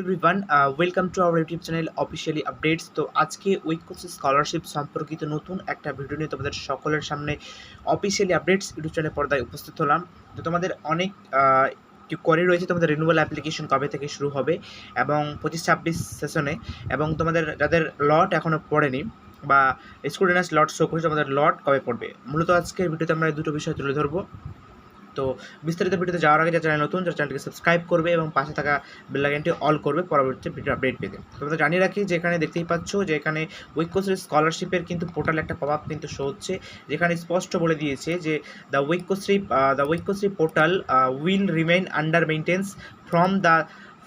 Everyone welcome to our YouTube channel officially updates তো আজকে week course scholarship সম্পর্কিত নতুন একটা ভিডিও নিয়ে তোমাদের সকলের সামনে অফিসিয়ালি আপডেটস ইউটিউব চ্যানেল পর্দায় উপস্থিত হলাম। তো তোমাদের অনেক কোয়ারি রয়েছে তোমাদের রিনিউয়াল অ্যাপ্লিকেশন কবে থেকে শুরু হবে এবং পঁচিশ ছাব্বিশ সেশনে এবং তোমাদের যাদের লট এখনও পড়েনি বা স্টুডেন্টস লট শো করেছে, তোমাদের লট কবে পড়বে? মূলত আজকের ভিডিওতে আমরা দুটো বিষয় তুলে ধরবো। তো বিস্তারিত ভিডিওতে যাওয়ার আগে যা চ্যানেল নতুন যারা চ্যানেলটিকে সাবস্ক্রাইব করবে এবং পাশে থাকা বেলাইনটি অল করবে পরবর্তী ভিডিও আপডেট পেতে। তোমাদের জানিয়ে রাখি যে এখানে দেখতেই পাচ্ছ যে এখানে উইকোশ্রী স্কলারশিপের কিন্তু পোর্টালে একটা প্রভাব কিন্তু শো হচ্ছে। যেখানে স্পষ্ট বলে দিয়েছে যে the Aikyashree the Aikyashree portal will remain under maintenance from the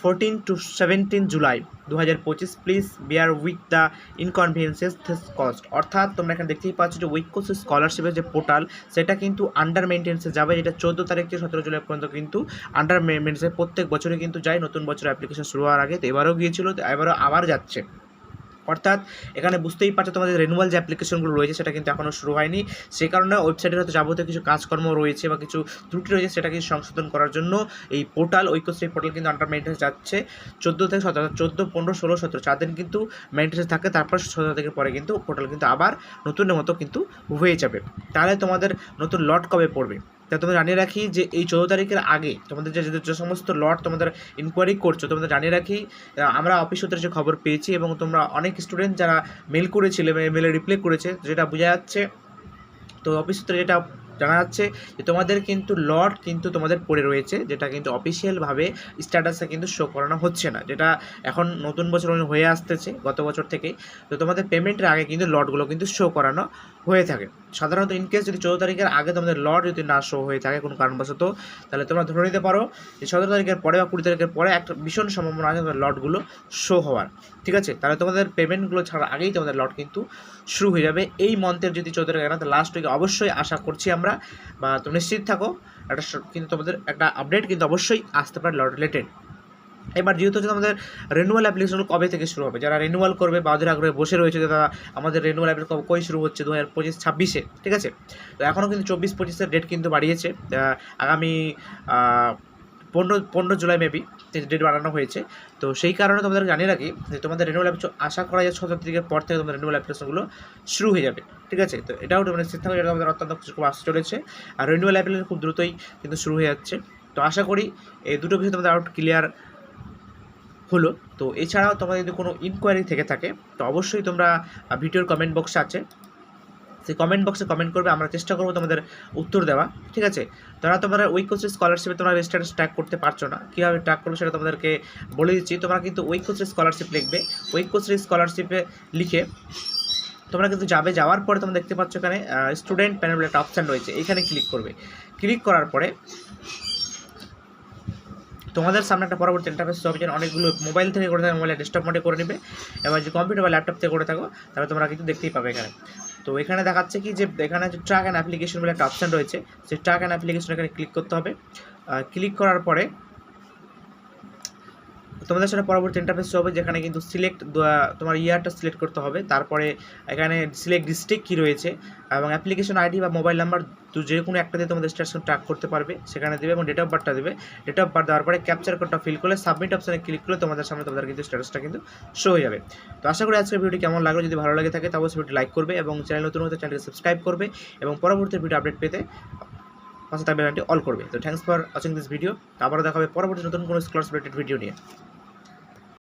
fourteen to seventeen July দু হাজার পঁচিশ please bear with the inconveniences caused অর্থাৎ তোমরা এখানে দেখতেই পাচ্ছ যে উইক কোর্স স্কলারশিপের যে পোর্টাল সেটা কিন্তু আন্ডার মেনটেন্সে যাবে, যেটা চোদ্দ তারিখ থেকে সতেরো জুলাই পর্যন্ত কিন্তু আন্ডার মেনটেন্সে প্রত্যেক বছরে কিন্তু যায়, নতুন বছর অ্যাপ্লিকেশন শুরু হওয়ার আগে। তো এবারও গিয়েছিল, তো এবারও আবার যাচ্ছে। অর্থাৎ এখানে বুঝতেই পারছ তোমাদের রেনুয়াল যে অ্যাপ্লিকেশনগুলো রয়েছে, সেটা কিন্তু এখনও শুরু হয়নি। সেই কারণে ওয়েবসাইটের হয়তো যাবতীয় কিছু কাজকর্ম রয়েছে বা কিছু ত্রুটি রয়েছে সেটাকে সংশোধন করার জন্য এই পোর্টাল ঐক্যশ্রী পোর্টাল কিন্তু আন্ডার মেনটেন্স যাচ্ছে। চোদ্দ থেকে সতেরো চোদ্দ, পনেরো, ষোলো, সতেরো, চার দিন কিন্তু মেনটেন্স থাকে, তারপর সতেরো থেকে পরে কিন্তু পোর্টাল কিন্তু আবার নতুনের মতো কিন্তু হয়ে যাবে। তাহলে তোমাদের নতুন লট কবে পড়বে? তা তোমাদের জানিয়ে রাখি যে এই চৌদ্দ তারিখের আগে তোমাদের যে যে সমস্ত লট তোমাদের ইনকোয়ারি করছ, তোমাদের জানিয়ে রাখি আমরা অফিস সূত্রে যে খবর পেয়েছি এবং তোমরা অনেক স্টুডেন্ট যারা মেল করেছিলে মেলে রিপ্লাই করেছে, যেটা বোঝা যাচ্ছে, তো অফিস সূত্রে যেটা জানা যাচ্ছে যে তোমাদের কিন্তু লট কিন্তু তোমাদের পড়ে রয়েছে, যেটা কিন্তু অফিসিয়ালভাবে স্ট্যাটাসে কিন্তু শো করানো হচ্ছে না, যেটা এখন নতুন বছর হয়ে আসতেছে গত বছর থেকেই, তো তোমাদের পেমেন্টের আগে কিন্তু লটগুলো কিন্তু শো করানো হয়ে থাকে। সাধারণত ইনকেস যদি চৌদ্দ তারিখের আগে তোমাদের লট যদি না শো হয়ে থাকে কোনো কারণবশত, তাহলে তোমরা ধরে নিতে পারো যে সতেরো তারিখের পরে বা কুড়ি তারিখের পরে একটা ভীষণ সম্ভাবনা আছে তোমাদের লটগুলো শো হওয়ার। ঠিক আছে? তাহলে তোমাদের পেমেন্টগুলো ছাড়া আগেই তোমাদের লট কিন্তু শুরু হয়ে যাবে। এই মন্থের যদি চৌদ্দ তারিখ না লাস্ট উইকে অবশ্যই আশা করছি আমরা, বা তুমি নিশ্চিত থাকো, একটা কিন্তু তোমাদের একটা আপডেট কিন্তু অবশ্যই আসতে পারে লট রিলেটেড এবার যেহেতু হচ্ছে আমাদের রেনুয়াল অ্যাপ্লিকেশন কবে থেকে শুরু হবে? যারা রেনুয়াল করবে বা ওদের আগ্রহে বসে রয়েছে তারা আমাদের রেনুয়াল অ্যাপ্লিকেশন কবে শুরু হচ্ছে? দু হাজার পঁচিশ ছাব্বিশে ঠিক আছে? তো এখনও কিন্তু চব্বিশ পঁচিশের ডেট কিন্তু বাড়িয়েছে। আগামী পনেরো পনেরো জুলাই মেবি ডেট বাড়ানো হয়েছে। তো সেই কারণে তোমাদের জানিয়ে রাখি যে তোমাদের রেনুয়াল অ্যাপ্লিকেশন আশা করা যায় সতেরো তারিখের পর থেকে তোমাদের রেনুয়াল অ্যাপ্লিকেশনগুলো শুরু হয়ে যাবে, ঠিক আছে? তো এটাও মানে থাকো এটা তোমাদের অত্যন্ত খুব আসতে চলেছে। আর রেনুয়াল অ্যাপ্লিকেশন খুব দ্রুতই কিন্তু শুরু হয়ে যাচ্ছে। তো আশা করি এই দুটো বিষয় তোমাদের আউট ক্লিয়ার হলো। তো এছাড়াও তোমাদের যদি কোনো ইনকোয়ারি থেকে থাকে, তো অবশ্যই তোমরা ভিডিওর কমেন্ট বক্সে আছে। সেই কমেন্ট বক্সে কমেন্ট করবে, আমরা চেষ্টা করব তোমাদের উত্তর দেওয়া, ঠিক আছে? তারা তোমরা ওই কোচের স্কলারশিপে তোমরা স্ট্যাটাস ট্র্যাক করতে পারছ না, কীভাবে ট্র্যাক করবে সেটা তোমাদেরকে বলে দিচ্ছি। তোমরা কিন্তু ওই কোচের স্কলারশিপ লিখবে, ওই কোচের স্কলারশিপে লিখে তোমরা কিন্তু যাবে, যাওয়ার পরে তোমরা দেখতে পাচ্ছ এখানে স্টুডেন্ট প্যানেল একটা অপশান রয়েছে, এখানে ক্লিক করবে। ক্লিক করার পরে তোমাদের সামনে একটা পরবর্তী ইন্টারফেস যেন অনেকগুলো মোবাইল থেকে করে থাকো মোবাইলে ডেস্কটপ মোডে করে নেবে এবং যে কম্পিউটার বা ল্যাপটপ থেকে করে থাকো, তাহলে তোমরা কিন্তু দেখতেই পাবে এখানে। তো এখানে দেখাচ্ছে কি যে এখানে যে ট্রাক অ্যান্ড অ্যাপ্লিকেশন বলে একটা অপশান রয়েছে, সেই ট্রাক অ্যান্ড অ্যাপ্লিকেশন এখানে ক্লিক করতে হবে। ক্লিক করার পরে তোমাদের সাথে পরবর্তী ইন্টারফেস হবে যেখানে কিন্তু সিলেক্ট তোমার ইয়ারটা সিলেক্ট করতে হবে। তারপরে এখানে সিলেক্ট ডিস্ট্রিক্ট কী রয়েছে এবং অ্যাপ্লিকেশন আইডি বা মোবাইল নাম্বার যে কোনো একটা দিয়ে তোমাদের স্টেশন ট্র্যাক করতে পারবে। সেখানে দেবে এবং ডেট অফ বার্থটা দেবে। ডেট অফ বার্থ দেওয়ার পরে ক্যাপচার কোডটা ফিল করলে সাবমিট অপশানে ক্লিক করলে তোমাদের সামনে তোমাদের কিন্তু স্ট্যাটাসটা কিন্তু শো হয়ে যাবে। তো আশা করি আজকের ভিডিও কেমন লাগল? যদি ভালো লাগে থাকে তাহলে ভিডিও লাইক করবে এবং চ্যানেল নতুন হতে চ্যানেলকে সাবস্ক্রাইব করবে এবং পরবর্তী ভিডিও আপডেট পেতে পাশে থাকবে অল করবে। তো thanks for watching this video আবারও দেখাবে পরবর্তী নতুন কোনো স্কলারশিপ রিলেটেড ভিডিও নিয়ে।